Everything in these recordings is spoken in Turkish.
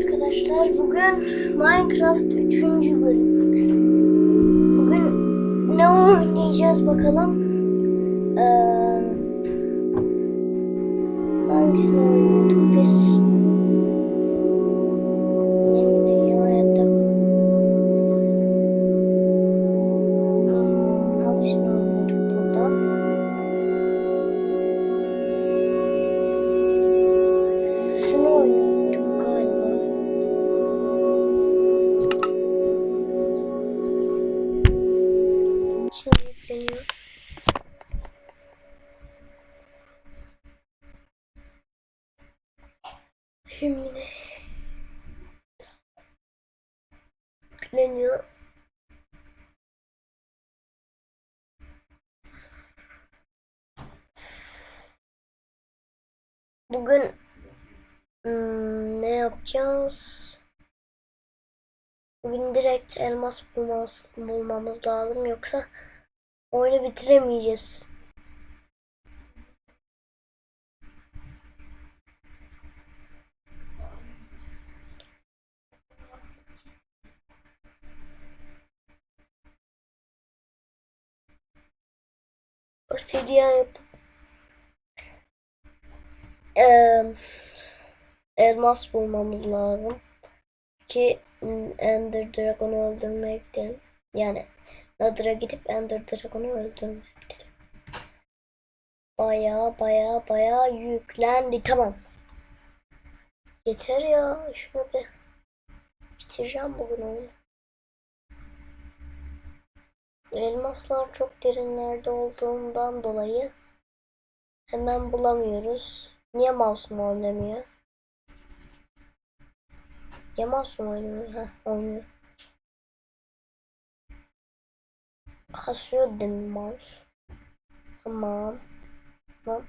arkadaşlar. Bugün Minecraft 3. bölüm. Bugün ne oynayacağız bakalım. Ee, hangisini oynuyorduk Bugün hmm, ne yapacağız? Bugün direkt elmas bulmamız, bulmamız lazım yoksa oyunu bitiremeyeceğiz. Obsidian yapıp Eee, elmas bulmamız lazım ki mm, Ender Dragon'u öldürmeye gidelim. Yani Nether'a gidip Ender Dragon'u öldürmeye gidelim. Baya baya baya yüklendi. Tamam. Yeter ya. Şunu bir bitireceğim bugün oyunu. Elmaslar çok derinlerde olduğundan dolayı hemen bulamıyoruz. Niye masum oynamıyor? Niye masum oynamıyor? Heh, oynuyor. Kasıyor değil mi mouse? Tamam. Tamam.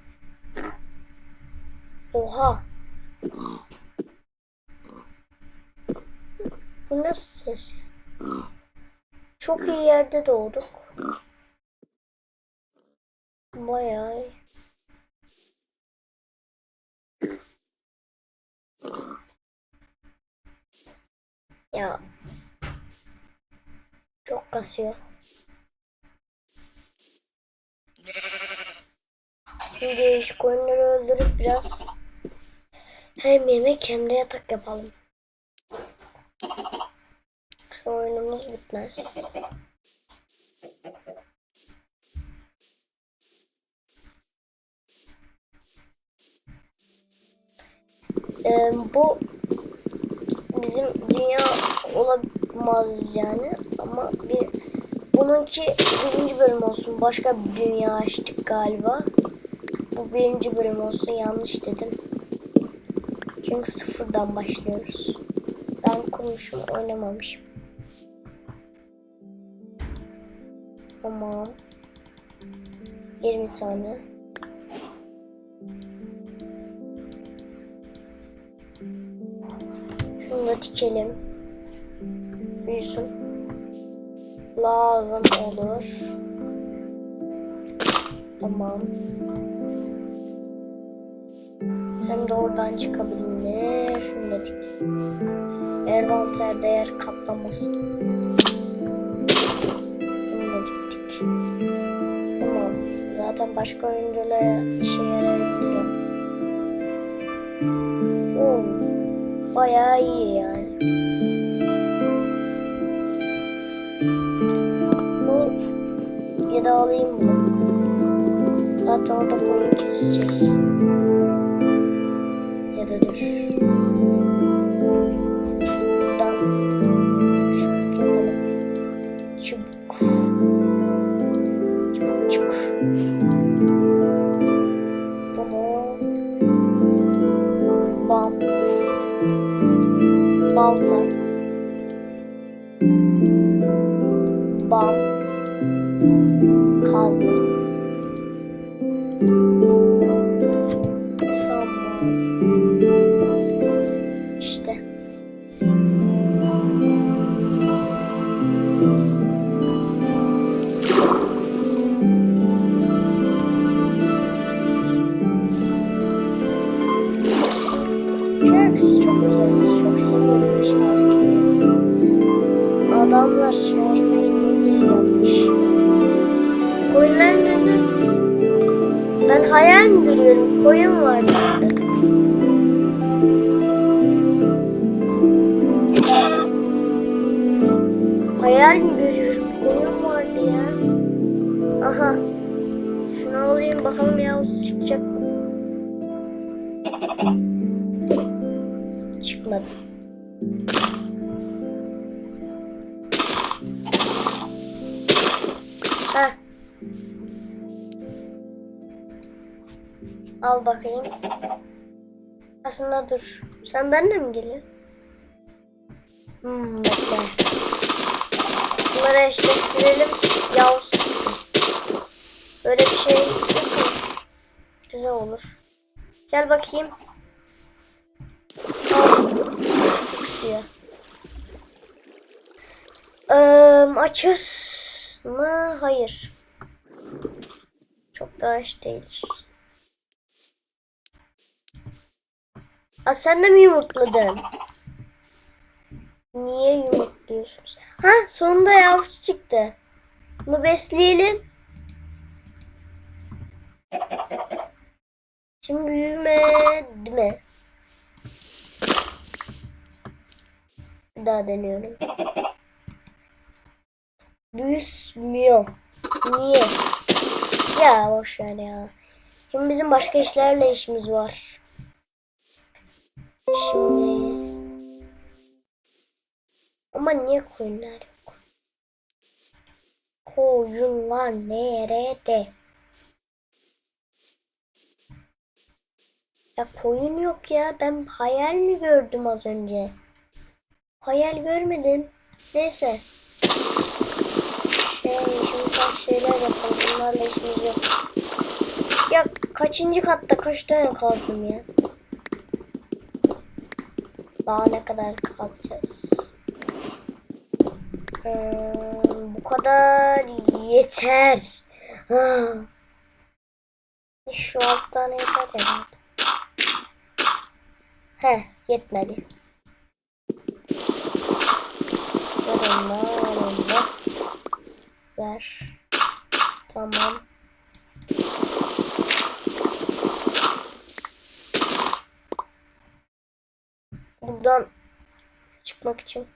Oha. Bu nasıl ses? Çok iyi yerde doğduk. Bayağı iyi. Ya. Çok kasıyor. Şimdi şu koyunları öldürüp biraz hem yemek hem de yatak yapalım. Yoksa oyunumuz bitmez. Ee, bu bizim dünya olamaz yani. Ama bir bununki birinci bölüm olsun. Başka bir dünya açtık galiba. Bu birinci bölüm olsun. Yanlış dedim. Çünkü sıfırdan başlıyoruz. Ben kurmuşum oynamamışım. Tamam. 20 tane Şunu da dikelim. Büyüsün. Lazım olur. Tamam. Hem de oradan çıkabilir. Şunu da dik. Envanter değer kaplamasın. Bunu da diktik. Tamam. Zaten başka oyunculara işe yarayabilir o. Bayağı iyi yani. Bu ya da alayım bunu. Zaten orada koyun keseceğiz. Ya da dur. Kazma tamam işte Şarkısı çok güzel. Çok seviyorum şarkıyı. Adamlar şarkıyı güzel yapmış. Koyunlar nerede? Ben hayal mi görüyorum? Koyun var nerede? Hayal mi görüyorum? Al bakayım. Aslında dur. Sen benimle mi geliyorsun? Hmm, bekle. Bunları eşleştirelim. Yavuz çıksın. Böyle bir şey? Güzel olur. Gel bakayım. Diyor. Açız mı? Hayır. Çok da aç değiliz. Aa, sen de mi yumurtladın? Niye yumurtluyorsunuz? Ha sonunda yavrusu çıktı. Bunu besleyelim. Şimdi büyümedi mi? Bir daha deniyorum. Büyüsmüyor. Niye? Ya boş ver ya. Şimdi bizim başka işlerle işimiz var. Şimdi ama niye koyunlar yok? Koyunlar nerede? Ya koyun yok ya. Ben hayal mi gördüm az önce? Hayal görmedim. Neyse. Şey, şimdi kaç şeyler yapalım. Bunlarla işimiz yok. Ya kaçıncı katta kaç tane kaldım ya? Daha ne kadar kalacağız? Ee, bu kadar yeter. Şu alttan yeter herhalde. He yetmedi. Ver. Tamam. Buradan çıkmak için.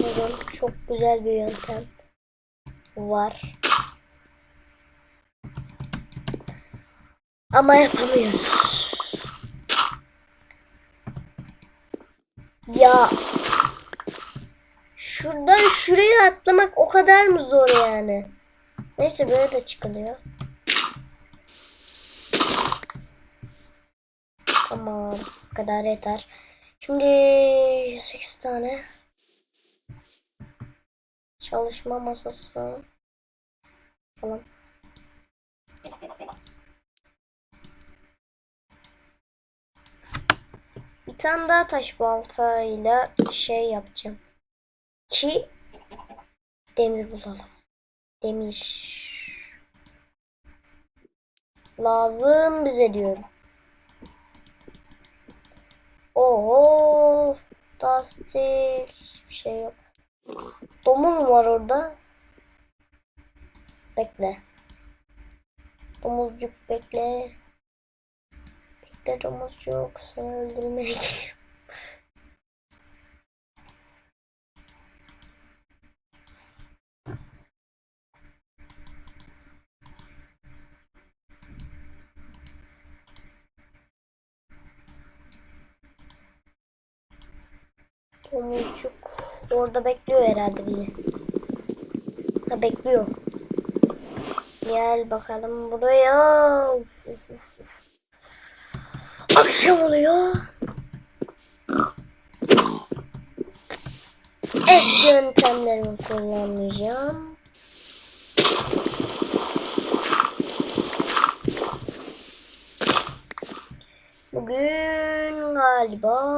Bakın çok güzel bir yöntem var. Ama yapamıyoruz. Ya şuradan şuraya atlamak o kadar mı zor yani? Neyse böyle de çıkılıyor. Tamam bu kadar yeter. Şimdi 8 tane çalışma masası falan. Bir tane daha taş baltayla şey yapacağım. Ki demir bulalım. Demir. Lazım bize diyorum. Oo, tasdik hiçbir şey yok. Domuz mu var orada? Bekle. Domuzcuk bekle. Bekle domuzcuk. Seni öldürmeye gidiyorum. Domuzcuk orada bekliyor herhalde bizi. Ha bekliyor. Gel bakalım buraya. Uf, uf, uf. Akşam oluyor. Eski yöntemlerimi kullanmayacağım. Bugün galiba